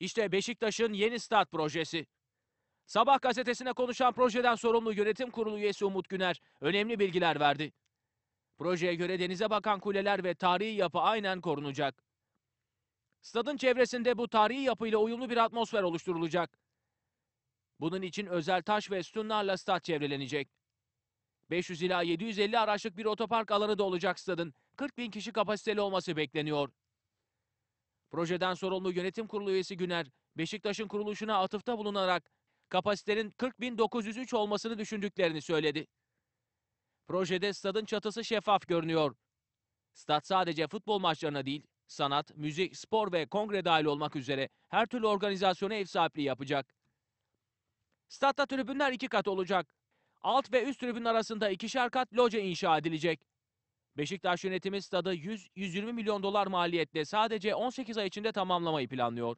İşte Beşiktaş'ın yeni stat projesi. Sabah gazetesine konuşan projeden sorumlu yönetim kurulu üyesi Umut Güner önemli bilgiler verdi. Projeye göre denize bakan kuleler ve tarihi yapı aynen korunacak. Stadın çevresinde bu tarihi yapıyla uyumlu bir atmosfer oluşturulacak. Bunun için özel taş ve sütunlarla stat çevrelenecek. 500 ila 750 araçlık bir otopark alanı da olacak stadın. 40 bin kişi kapasiteli olması bekleniyor. Projeden sorumlu yönetim kurulu üyesi Güner, Beşiktaş'ın kuruluşuna atıfta bulunarak kapasitenin 40.903 olmasını düşündüklerini söyledi. Projede stadın çatısı şeffaf görünüyor. Stad sadece futbol maçlarına değil, sanat, müzik, spor ve kongre dahil olmak üzere her türlü organizasyona ev sahipliği yapacak. Stadta tribünler iki kat olacak. Alt ve üst tribün arasında ikişer kat loca inşa edilecek. Beşiktaş yönetimi stadı 100-120 milyon dolar maliyetle sadece 18 ay içinde tamamlamayı planlıyor.